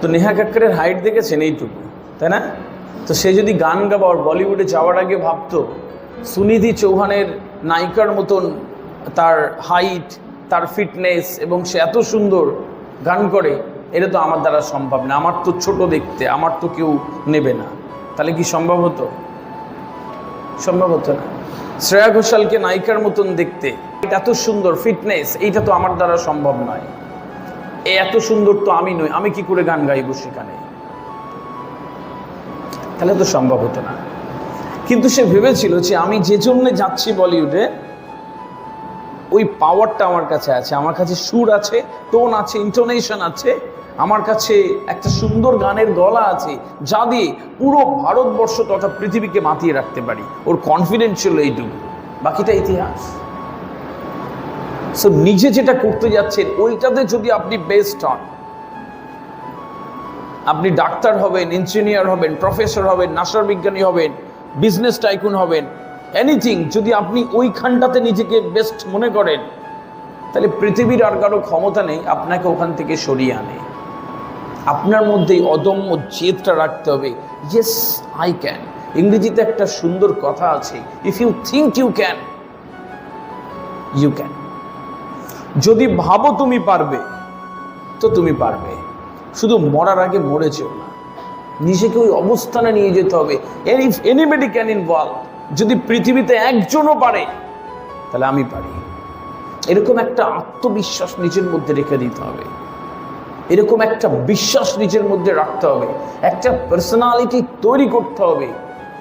তো নেহা কাক্করের হাইট দেখেছেন এইটুকু, তাই না? তো সে যদি গান গাবার বলিউডে যাওয়ার আগে ভাবতো, সুনিধি চৌহানের নায়িকার মতন তার হাইট তার ফিটনেস এবং সে এত সুন্দর গান করে, এটা তো আমার দ্বারা সম্ভব না। আমার তো ছোট দেখতে, আমার তো কেউ নেবে না। তাহলে কি সম্ভব হতো? সম্ভব হতো না। শ্রেয়া ঘোষালকে নায়িকার মতন দেখতে এটা এত সুন্দর ফিটনেস এইটা তো আমার দ্বারা সম্ভব নয়। এত সুন্দর তো আমি নই, আমি কি করে গান গাইব সেখানে? তাহলে তো সম্ভব হতো না। কিন্তু সে ভেবেছিল যে আমি যে জন্য যাচ্ছি বলিউডে, ওই পাওয়ারটা আমার কাছে আছে, আমার কাছে সুর আছে টোন আছে ইন্টোনেশন আছে, আমার কাছে একটা সুন্দর গানের গলা আছে, যা দিয়ে পুরো ভারতবর্ষ তথা পৃথিবীকে মাতিয়ে রাখতে পারি। ওর কনফিডেন্স ছিল এইটুকু। বাকিটা ইতিহাস। সো নিজে যেটা করতে যাচ্ছেন, ওইটাতে যদি আপনি বেস্ট হন, আপনি ডাক্তার হবেন ইঞ্জিনিয়ার হবেন প্রফেসর হবেন, নাসার বিজ্ঞানী হবেন বিজনেস টাইকুন হবেন এনিথিং যদি আপনি ওইখানটাতে নিজেকে বেস্ট মনে করেন, তাহলে পৃথিবীর আর কারও ক্ষমতা নেই, আপনাকে ওখান থেকে সরিয়ে আনে। আপনার মধ্যে অদম্য জেদটা রাখতে হবে। ইয়েস আই ক্যান ইংরেজিতে একটা সুন্দর কথা আছে if you think you can you can যদি ভাবো তুমি পারবে, তো তুমি পারবে। শুধু মরার আগে মরে যেও না। নিজেকে ওই অবস্থানে নিয়ে যেতে হবে। এনিবডি ক্যান ইনভলভ যদি পৃথিবীতে একজনও পারে, তাহলে আমি পারি। এরকম একটা আত্মবিশ্বাস নিজের মধ্যে রেখে দিতে হবে। এরকম একটা বিশ্বাস নিজের মধ্যে রাখতে হবে। একটা পার্সোনালিটি তৈরি করতে হবে।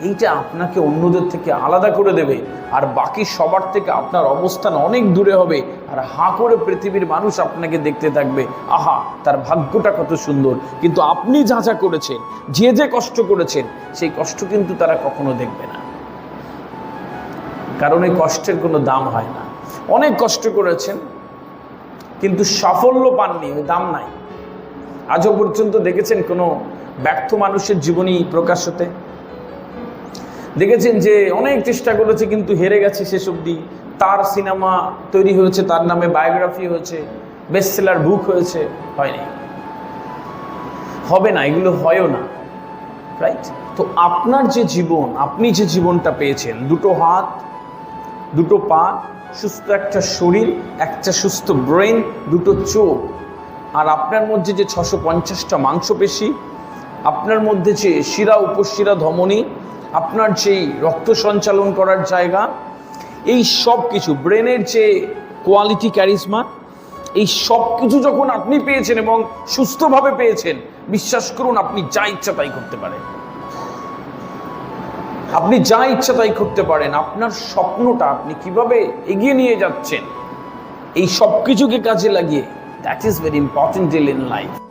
এইটা আপনাকে অন্যদের থেকে আলাদা করে দেবে। আর বাকি সবার থেকে আপনার অবস্থান অনেক দূরে হবে। আর হা করে পৃথিবীর মানুষ আপনাকে দেখতে থাকবে। আহা, তার ভাগ্যটা কত সুন্দর। কিন্তু আপনি যা যা করেছেন, যে যে কষ্ট করেছেন, সেই কষ্ট কিন্তু তারা কখনো দেখবে না। কারণ এই কষ্টের কোনো দাম হয় না। অনেক কষ্ট করেছেন, কিন্তু সাফল্য পাননি, ওই দাম নাই। আজও পর্যন্ত দেখেছেন কোনো ব্যর্থ মানুষের জীবনী প্রকাশ হতে? দেখেছেন যে অনেক চেষ্টা করেছে, কিন্তু হেরে গেছে শেষ অবধি। তার সিনেমা তৈরি হয়েছে, তার নামে বায়োগ্রাফি হয়েছে বেস্ট সেলার বুক হয়েছে, হয়নি। হবে না, এগুলো হয়ও না রাইট তো আপনার যে জীবন, আপনি যে জীবনটা পেয়েছেন, দুটো হাত, দুটো পা, সুস্থ একটা শরীর, একটা সুস্থ ব্রেন দুটো চোখ, আর আপনার মধ্যে যে ছশো পঞ্চাশটা মাংসপেশি, আপনার মধ্যে যে শিরা, উপশিরা, ধমনী আপনার যেই রক্ত সঞ্চালন করার জায়গা, এই সব কিছু, ব্রেনের যে কোয়ালিটি, ক্যারিজমা, এই সব কিছু যখন আপনি পেয়েছেন এবং সুস্থভাবে পেয়েছেন, বিশ্বাস করুন, আপনি যা ইচ্ছা তাই করতে পারেন। আপনি যা ইচ্ছা তাই করতে পারেন। আপনার স্বপ্নটা আপনি কীভাবে এগিয়ে নিয়ে যাচ্ছেন, এই সব কিছুকে কাজে লাগিয়ে that is very important deal in life